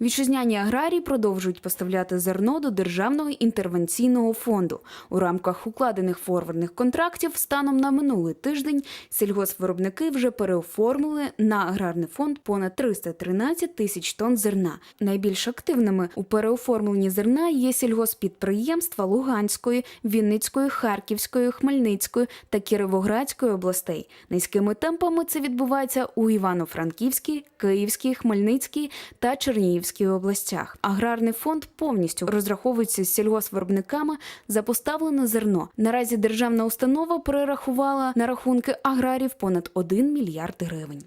Вітчизняні аграрії продовжують поставляти зерно до Державного інтервенційного фонду. У рамках укладених форвардних контрактів станом на минулий тиждень сільгоспвиробники вже переоформили на аграрний фонд понад 313 тисяч тонн зерна. Найбільш активними у переоформленні зерна є сільгоспідприємства Луганської, Вінницької, Харківської, Хмельницької та Кіровоградської областей. Низькими темпами це відбувається у Івано-Франківській, Київській, Хмельницькій та Чернігівській областях. Аграрний фонд повністю розраховується з сільгоспвиробниками за поставлене зерно. Наразі державна установа перерахувала на рахунки аграрів понад 1 мільярд гривень.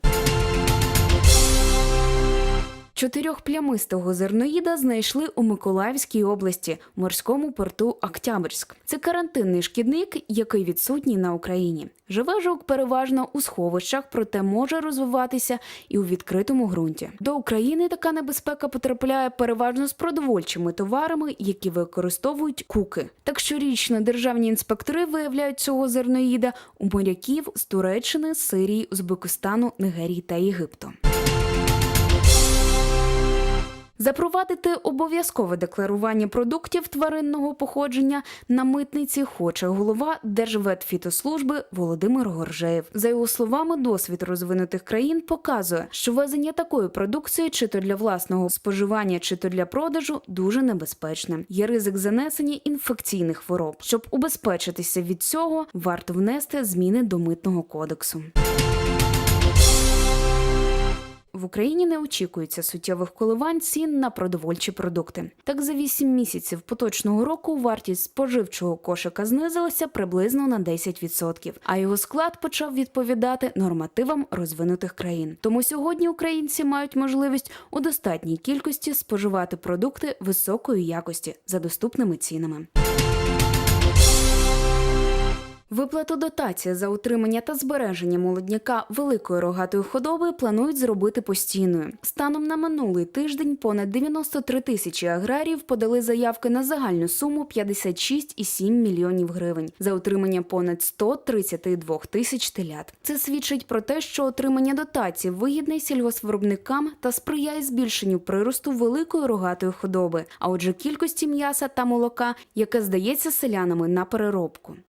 Чотирьохплямистого зерноїда знайшли у Миколаївській області, морському порту Октябрьськ. Це карантинний шкідник, який відсутній на Україні. Живе жук переважно у сховищах, проте може розвиватися і у відкритому ґрунті. До України така небезпека потрапляє переважно з продовольчими товарами, які використовують куки. Так щорічно державні інспектори виявляють цього зерноїда у моряків з Туреччини, Сирії, Узбекистану, Нігерії та Єгипту. Запровадити обов'язкове декларування продуктів тваринного походження на митниці хоче голова Держветфітослужби Володимир Горжеєв. За його словами, досвід розвинутих країн показує, що везення такої продукції, чи то для власного споживання, чи то для продажу, дуже небезпечне. Є ризик занесення інфекційних хвороб. Щоб убезпечитися від цього, варто внести зміни до митного кодексу. В Україні не очікується суттєвих коливань цін на продовольчі продукти. Так за 8 місяців поточного року вартість споживчого кошика знизилася приблизно на 10%, а його склад почав відповідати нормативам розвинутих країн. Тому сьогодні українці мають можливість у достатній кількості споживати продукти високої якості за доступними цінами. Виплату дотації за утримання та збереження молодняка великої рогатої худоби планують зробити постійною. Станом на минулий тиждень понад 93 тисячі аграріїв подали заявки на загальну суму 56,7 мільйонів гривень за утримання понад 132 тисяч телят. Це свідчить про те, що отримання дотацій вигідне сільгоспвиробникам та сприяє збільшенню приросту великої рогатої худоби, а отже, кількості м'яса та молока, яке здається селянами на переробку.